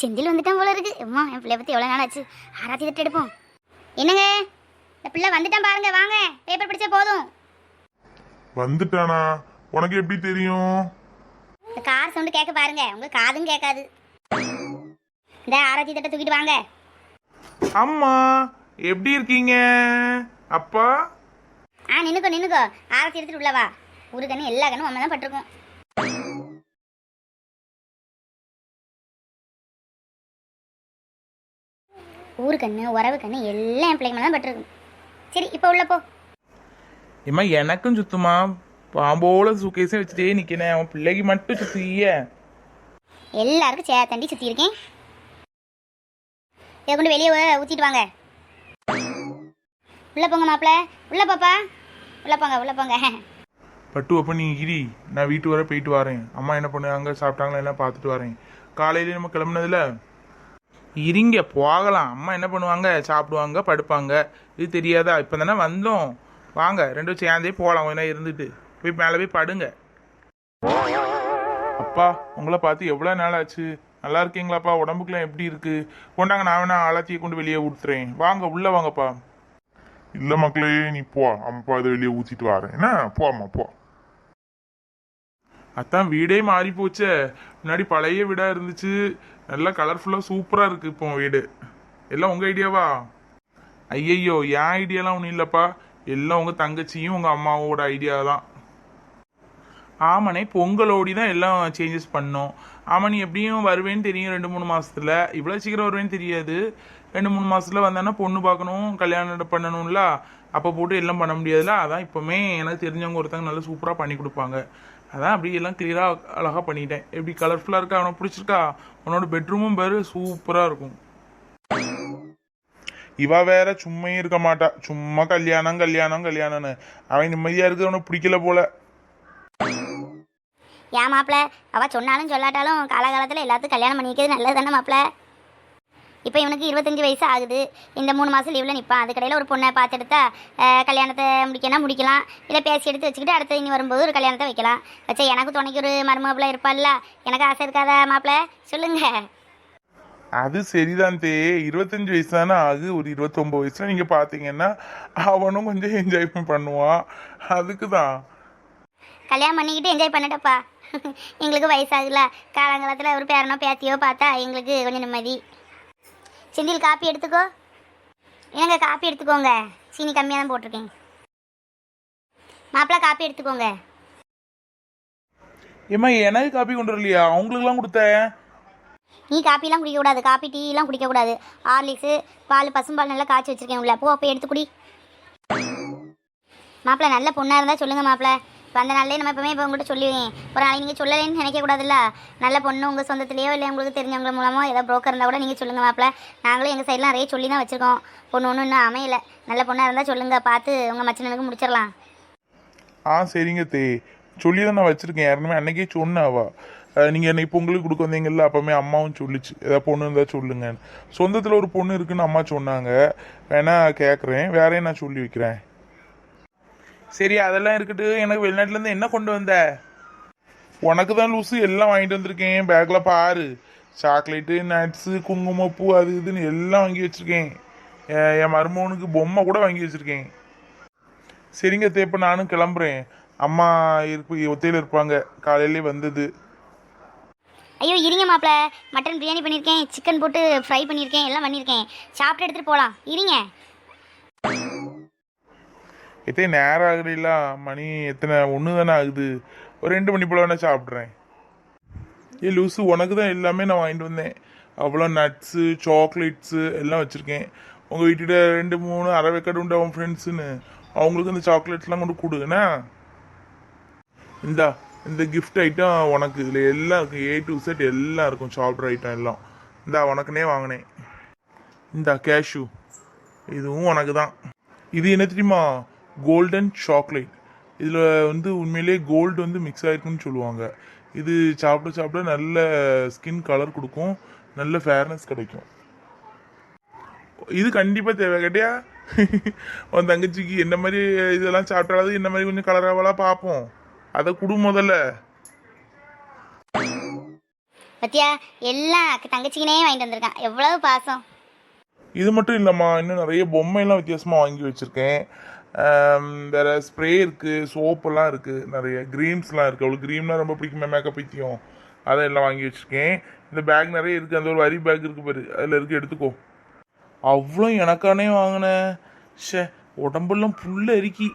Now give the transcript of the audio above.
செந்தில் வந்துட்டான் போல இருக்கு. அம்மா என் பிள்ளைய பற்றி எவ்வளோ நாள் ஆச்சு ஆராத்தி தட்டு எடுப்போம். என்னங்க? இந்த பிள்ளை வந்துட்டான் பாருங்க வாங்க. பேப்பர் படிச்சா போதும். வந்துட்டானா? உனக்கு எப்படி தெரியும்? இந்த கார் சவுண்டு கேட்க பாருங்க. உங்க காதும் கேட்காது. இந்த ஆராத்தி தட்டை தூக்கிட்டு வாங்க. அம்மா எப்படி இருக்கீங்க? அப்பா? ஆ நின்னுக்கோ நின்னுக்கோ. ஆரத்தி எடுத்துட்டு உள்ள வா. ஒரு கண்ணு எல்லா கண்ணும் அம்மா தான் பட்டிருக்கும். ஊரு கண்ணு உறவு கண்ணு எல்லாம் என் பிள்ளைங்க தான் பட்டிருக்கும் சரி இப்போ உள்ள போ. ஏம்மா எனக்கும் சுத்துமா? பாம்போல சுகேஸும் வச்சுட்டே நிக்கிறேன். அவன் பிள்ளைக்கு மட்டும் சுத்திய. எல்லாருக்கும் சே தண்டி சுற்றி இருக்கேன் இதை கொண்டு வெளியே ஊற்றிட்டு வாங்க. உள்ள போங்க மாப்பிள்ள. உள்ள பாப்பா. உள்ள போங்க உள்ள போங்க. பட்டு அப்ப நீ இரி. நான் வீட்டு வர போயிட்டு வரேன். அம்மா என்ன பண்ணுவாங்க? சாப்பிட்டாங்களா? எல்லாம் பார்த்துட்டு வரேன். காலையில நம்ம கிளம்புனதுல இருங்க போகலாம். அம்மா என்ன பண்ணுவாங்க? சாப்பிடுவாங்க படுப்பாங்க. இது தெரியாதா? இப்போ தானே வந்தோம். வாங்க ரெண்டும் சேர்ந்தே போகலாம் கொஞ்ச நேரம் இருந்துட்டு. போய் மேலே போய் படுங்க. அப்பா உங்களை பார்த்து எவ்வளோ நாள் ஆச்சு? நல்லா இருக்கீங்களாப்பா? உடம்புக்குலாம் எப்படி இருக்கு? கொண்டாங்க நான் வேணா ஆளாத்தியை கொண்டு வெளியே ஊத்துறேன். வாங்க உள்ளே வாங்கப்பா. இல்லை மக்களே நீ போ. அம்மா அதை வெளியே ஊற்றிட்டு வரேன். என்ன? போம்மா போ. அதான் வீடே மாறி போச்சே. முன்னாடி பழைய வீடா இருந்துச்சு. நல்லா கலர்ஃபுல்லா சூப்பரா இருக்கு இப்போ வீடு. எல்லாம் உங்க ஐடியாவா ஐயையோ என் ஐடியாலாம் ஒன்றும் இல்லைப்பா. எல்லாம் உங்க தங்கச்சியும் உங்க அம்மாவோட ஐடியா தான். ஆமாண்ணே பொங்கலோடி தான் எல்லாம் சேஞ்சஸ் பண்ணோம். ஆமா நீ எப்படியும் வருவேன்னு தெரியும் ரெண்டு மூணு மாசத்துல. இவ்வளோ சீக்கிரம் வருவேன்னு தெரியாது. ரெண்டு மூணு மாசத்துல வந்தானா பொண்ணு பார்க்கணும் கல்யாணம் பண்ணணும்ல. அப்போ போட்டு எல்லாம் பண்ண முடியாதுல்ல? அதான் இப்பவுமே எனக்கு தெரிஞ்சவங்க ஒருத்தங்க நல்லா சூப்பராக பண்ணி கொடுப்பாங்க. அதான் அப்படி எல்லாம் கிளியராக அழகாக பண்ணிட்டேன். எப்படி கலர்ஃபுல்லாக இருக்கா? அவனுக்கு பிடிச்சிருக்கா? உன்னோட பெட்ரூமும் பேர் சூப்பராக இருக்கும். இவ வேற சும்மா இருக்க மாட்டா. சும்மா கல்யாணம் கல்யாணம் கல்யாணம்னு. அவன் நிம்மதியா இருக்கு அவனுக்கு பிடிக்கல போல. ஏன் மாப்பிள்ள அவ சொன்னாலும் சொல்லாட்டாலும் காலகாலத்தில் எல்லாத்துக்கும் கல்யாணம் பண்ணிக்கிறது நல்லது தானே மாப்பிள்ள இப்போ இவனுக்கு இருபத்தஞ்சி வயசு ஆகுது. இந்த மூணு மாதம் லீவில் நிற்பான் அதுக்கடையில் ஒரு பொண்ணை பார்த்து எடுத்தா அஹ், கல்யாணத்தை முடிக்கணும் முடிக்கலாம். இல்லை பேசி எடுத்து வச்சுக்கிட்டு அடுத்து இனி வரும்போது ஒரு கல்யாணத்தை வைக்கலாம். வச்சா எனக்கு துணைக்கு ஒரு மருமப்பிள்ள இருப்பாள்ல. எனக்கு ஆசை இருக்காதா மாப்பிள்ள? சொல்லுங்க. அது சரிதான் தே. இருபத்தஞ்சு வயசு தானே ஆகுது ஒரு இருபத்தொன்பது வயசுல நீங்க பாத்தீங்கன்னா அவனும் கொஞ்சம் என்ஜாய் பண்ணுவான். அதுக்கு தான் கல்யாணம் பண்ணிக்கிட்டு என்ஜாய் பண்ணட்டப்பா. எங்களுக்கு வயசாகுல காலங்காலத்தில் ஒரு பேரனோ பேத்தியோ பார்த்தா எங்களுக்கு கொஞ்சம் நிம்மதி. செந்தில் காப்பி எடுத்துக்கோ. என்னங்க காப்பி எடுத்துக்கோங்க. சீனி கம்மியாக தான் போட்டிருக்கேன். மாப்பிள்ளை காப்பி எடுத்துக்கோங்க. ஏம்மா எனக்கு காப்பி கொண்டு வரலையா? அவங்களுக்குலாம் கொடுத்தேன். நீ காப்பிலாம் குடிக்கக்கூடாது. காப்பி டீலாம் குடிக்கக்கூடாது. ஹார்லிக்ஸு பால் பசும்பால் நல்லா காய்ச்சி வச்சிருக்கேன் உள்ள போ போய் எடுத்து குடி. மாப்பிள்ளை நல்ல பொண்ணாக இருந்தால் சொல்லுங்கள் மாப்பிள்ளை இப்போ அந்த நாள்லேயே நம்ம எப்பவுமே இப்போ உங்கள்கிட்ட சொல்லுவேன். ஒரு நாளைக்கு நீங்கள் சொல்லலைன்னு நினைக்கக்கூடாதுல்ல நல்ல பொண்ணு உங்கள் சொந்தத்திலேயோ இல்லை உங்களுக்கு தெரிஞ்சவங்க மூலமோ ஏதோ ப்ரோக்கர் இருந்தால் கூட நீங்கள் சொல்லுங்கள் மாப்பிள்ளை நாங்களும் எங்கள் சைட்லாம் நிறைய சொல்லி தான் வச்சுருக்கோம். பொண்ணு ஒன்றும் இன்னும் அமையலை. நல்ல பொண்ணாக இருந்தால் சொல்லுங்கள் பார்த்து உங்கள் மச்சனனுக்கு முடிச்சிடலாம். ஆ சரிங்க தே. சொல்லி தான் நான் வச்சிருக்கேன். யாருமே அன்னைக்கே சொன்னாவா நீங்கள் என்னை பொங்கலுக்கு கொடுக்க வந்தீங்கல்ல அப்போமே அம்மாவும் சொல்லிச்சு. ஏதாவது பொண்ணு இருந்தால் சொல்லுங்கன்னு. சொந்தத்தில் ஒரு பொண்ணு இருக்குன்னு அம்மா சொன்னாங்க. வேணா கேட்குறேன் வேறையும் நான் சொல்லி வைக்கிறேன்? சரி அதெல்லாம் இருக்கட்டு. எனக்கு வெளிநாட்டுலேருந்து என்ன கொண்டு வந்த? உனக்கு தான் லூசு எல்லாம் வாங்கிட்டு வந்திருக்கேன். பேக்கில் பாரு. சாக்லேட்டு நட்ஸு குங்குமப்பூ அது இதுன்னு எல்லாம் வாங்கி வச்சுருக்கேன். என் மருமகனுக்கு பொம்மை கூட வாங்கி வச்சுருக்கேன். சரிங்க தேப்ப நானும் கிளம்புறேன். அம்மா இருப்பு ஒத்தையில் இருப்பாங்க. காலையிலே வந்தது. ஐயோ இருங்க மாப்பிள்ள மட்டன் பிரியாணி பண்ணியிருக்கேன் சிக்கன் போட்டு ஃப்ரை பண்ணியிருக்கேன் எல்லாம் பண்ணியிருக்கேன் சாப்பிட்டு எடுத்துகிட்டு போகலாம் இருங்க. எத்தனை நேரம் ஆகுதுல மணி எத்தனை ஒன்று தானே ஆகுது. ஒரு ரெண்டு மணி போல வேணா சாப்பிட்றேன். ஏ லூஸு உனக்கு தான் எல்லாமே நான் வாங்கிட்டு வந்தேன். அவ்வளோ நட்ஸு சாக்லேட்ஸு எல்லாம் வச்சுருக்கேன். உங்கள் வீட்டில் ரெண்டு மூணு அரை வெக்கடு உண்டு அவன் ஃப்ரெண்ட்ஸுன்னு அவங்களுக்கு இந்த சாக்லேட்ஸ்லாம் கொண்டு கொடுங்கண்ணா இந்தா இந்த கிஃப்ட் ஐட்டம் உனக்கு. இதில் எல்லாம் இருக்கும் ஏ டு செட் எல்லாம் இருக்கும் சாப்பிட்ற ஐட்டம் எல்லாம். இந்தா உனக்குனே வாங்கினேன். இந்தா கேஷு இதுவும் உனக்கு தான் இது என்ன தெரியுமா? கோல்டன் சாக்லேட் இதில் வந்து உண்மையிலேயே கோல்டு வந்து மிக்ஸ் ஆயிருக்குன்னு சொல்லுவாங்க. இது சாப்பிட சாப்பிட நல்ல ஸ்கின் கலர் கொடுக்கும். நல்ல ஃபேர்னஸ் கிடைக்கும். இது கண்டிப்பாக தேவை கேட்டியா? உன் தங்கச்சிக்கு என்ன மாதிரி இதெல்லாம் சாப்பிட்டாலும் என்ன மாதிரி கொஞ்சம் கலராவெல்லாம் பார்ப்போம். அதை கொடு முதல்ல. பத்தியா எல்லாம் தங்கச்சிக்கினே வாங்கிட்டு வந்திருக்கான். எவ்வளவு பாசம். இது மட்டும் இல்லைம்மா இன்னும் நிறைய பொம்மையெல்லாம் வித்தியாசமாக வாங்கி வச்சுருக்கேன். வேற ஸ்ப்ரே இருக்குது சோப்பெல்லாம் இருக்குது நிறைய க்ரீம்ஸ்லாம் இருக்குது அவளுக்கு க்ரீம்லாம் ரொம்ப பிடிக்குமே மேக்கப் பைத்தியம். அதை எல்லாம் வாங்கி வச்சுருக்கேன். இந்த பேக் நிறைய இருக்குது அந்த ஒரு வரி பேக் இருக்குது பாரு. அதில் இருக்கு எடுத்துக்கோ. அவ்வளோ எனக்கானே வாங்கினேன் ஷே உடம்பெல்லாம் புல்ல எரிக்கி